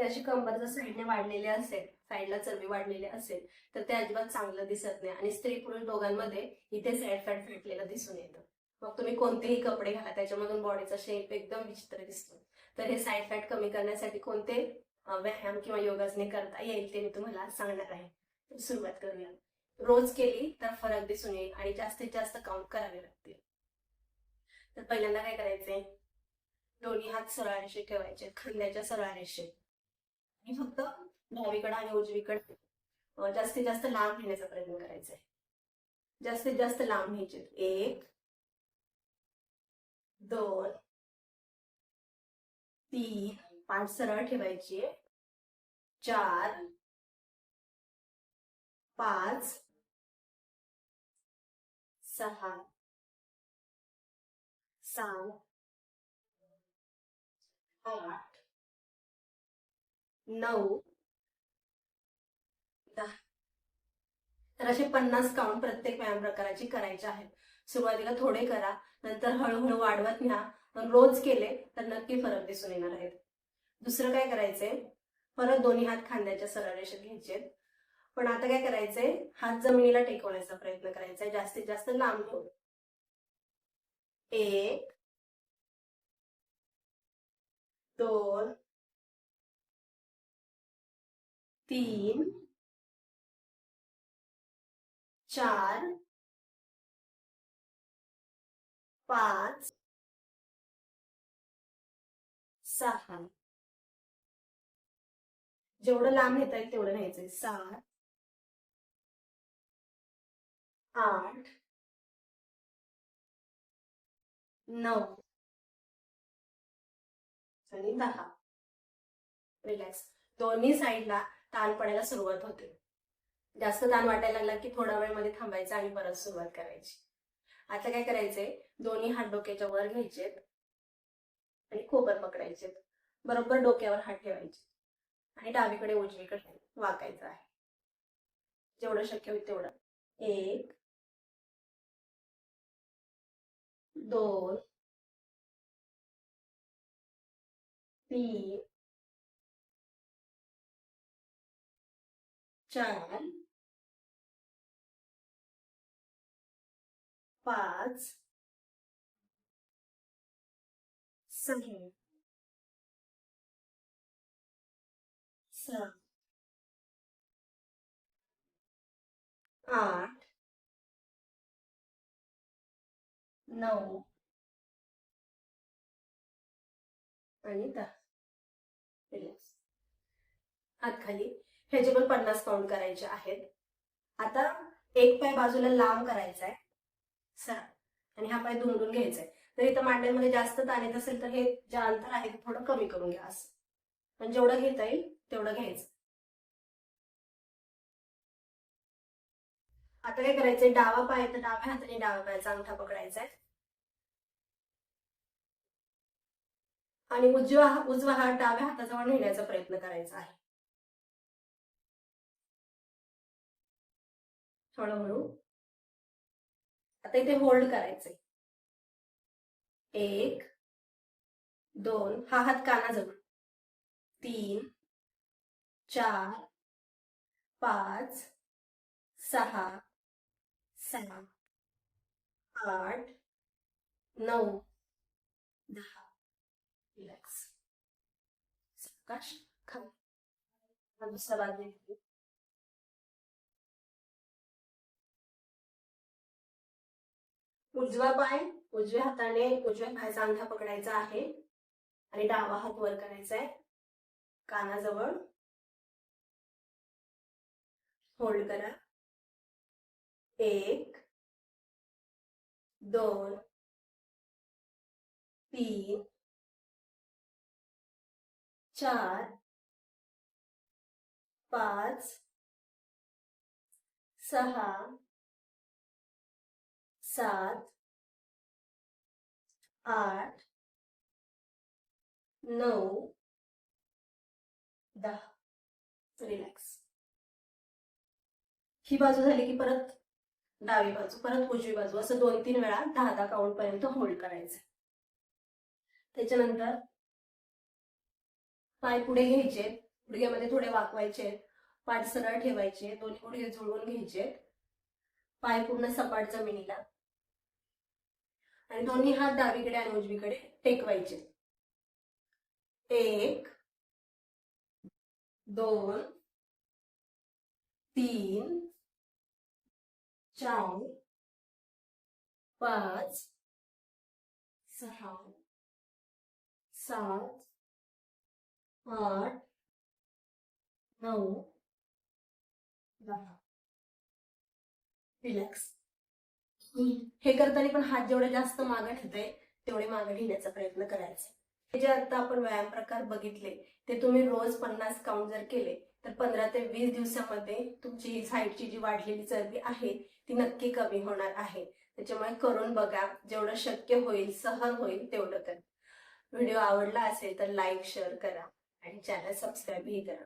हे अशी कंबर जर साईडने वाढलेली असेल साईडला चरबी वाढलेली असेल तर ते अजिबात चांगलं दिसत नाही. आणि स्त्री पुरुष दोघांमध्ये इथे सॅड फॅट फाटलेलं दिसून येतं. मग तुम्ही कोणतेही कपडे घाला त्याच्यामधून बॉडीचा शेप एकदम विचित्र दिसतो. तर हे साईड फॅट कमी करण्यासाठी कोणते व्यायाम किंवा योगासने करता येईल ते मी तुम्हाला सांगणार आहे. तर सुरुवात करूया. रोज केली तर फरक दिसून येईल आणि जास्तीत जास्त काउंट करावे लागतील. तर पहिल्यांदा काय करायचंय? दोन्ही हात सरळ रेषेत ठेवायचे खांद्याच्या सरळ रेषेत. आणि फक्त डावीकडे आणि उजवीकडे जास्तीत जास्त लांब घेण्याचा प्रयत्न करायचा आहे. जास्तीत जास्त लांब घ्यायचे एक दोन तीन पाच सरळ ठेवायची. चार पाच सहा सात आठ नऊ दहा. तर असे पन्नास काउंट प्रत्येक व्यायाम प्रकाराची करायचे आहेत. सुरुवातीला थोडे करा नंतर हळूहळू वाढवत न्या. पण रोज केले तर नक्की फरक दिसून येणार आहेत दुसरं काय करायचंय परत दोन्ही हात खांद्याच्या सरळ रेषेत घ्यायचे पण आता काय करायचंय हात जमिनीला टेकवण्याचा प्रयत्न करायचा आहे. जास्तीत जास्त लांब घेऊन एक दोन तीन चार पाच सहा. जेवढं लांब घेता येईल तेवढं न्यायचंय. सात आठ नऊ. आणि दहा. रिलॅक्स दोन्ही साईडला ताण पडायला सुरुवात होते. जास्त ताण वाटायला लागला की थोड्या वेळमध्ये थांबायचं आणि परत सुरुवात करायची. आता काय करायचंय? दोन्ही हात डोक्याच्या वर घ्यायचेत. आणि खोबर पकडायचेत. बरोबर डोक्यावर हात ठेवायचे. आणि डावीकडे उजवीकडे वाकायचं आहे. जेवढं शक्य होईल तेवढं. एक दोन तीन चार पाच सहा सात आठ नऊ आणि दहा. आत हात खाली. ह्याचे पण पन्नास काउंट करायचे आहेत. आता एक पाय बाजूला लांब करायचा आहे सरळ आणि हा पाय दुमडून घ्यायचा आहे तर इथं मांड्यांमध्ये जास्त ताण येत असेल तर हे जे अंतर आहे ते थोडं कमी करून घ्या असं. पण जेवढं घेता येईल तेवढं घ्यायचं. आता काय करायचंय? डावा पाय तर डाव्या हाताने डाव्या पायाचा अंगठा पकडायचा आहे आणि उजवा उजवा हात डाव्या हाताजवळ नेण्याचा प्रयत्न करायचा आहे. हळूहळू. आता इथे होल्ड करायचंय. एक दोन हा हात कानाजवळ. तीन चार पाच सहा सहा आठ नऊ दहा. रिलॅक्स सकाश खाली दुसरा बाजू उजवा पाय उजव्या हाताने उजव्या पायाचा अंगठा पकडायचा आहे. आणि डावा हात वर करायचा आहे. कानाजवळ होल्ड करा. एक दोन तीन चार पाच सहा सात आठ नऊ दहा. रिलॅक्स ही बाजू झाली की परत डावी बाजू परत उजवी बाजू. असं दोन तीन वेळा दहा दहा काउंट पर्यंत होल्ड करायचं. त्याच्यानंतर पाय पुढे घ्यायचे गुडघ्यामध्ये थोडे वाकवायचे पाठ सरळ ठेवायचे दोन्ही गुडघे जुळवून घ्यायचे. पाय पूर्ण सपाट जमिनीला. आणि दोन्ही हात डावीकडे आणि उजवीकडे टेकवायचे. एक दोन तीन चार पाच सहा सात आठ नऊ दहा. रिलॅक्स हे करताना पण हात जेवढे जास्त मागे ठेवते तेवढे मागे घेण्याचा प्रयत्न करायचा. हे जे आता आपण व्यायाम प्रकार बघितले ते तुम्ही रोज पन्नास काउंट जर केले तर पंधरा ते वीस दिवसामध्ये तुमची ही साईडची जी वाढलेली चरबी आहे ती नक्की कमी होणार आहे. त्याच्यामुळे करून बघा जेवढं शक्य होईल सहन होईल तेवढं करा. व्हिडिओ आवडला असेल तर लाईक शेअर करा आणि चॅनल सबस्क्राईबही करा.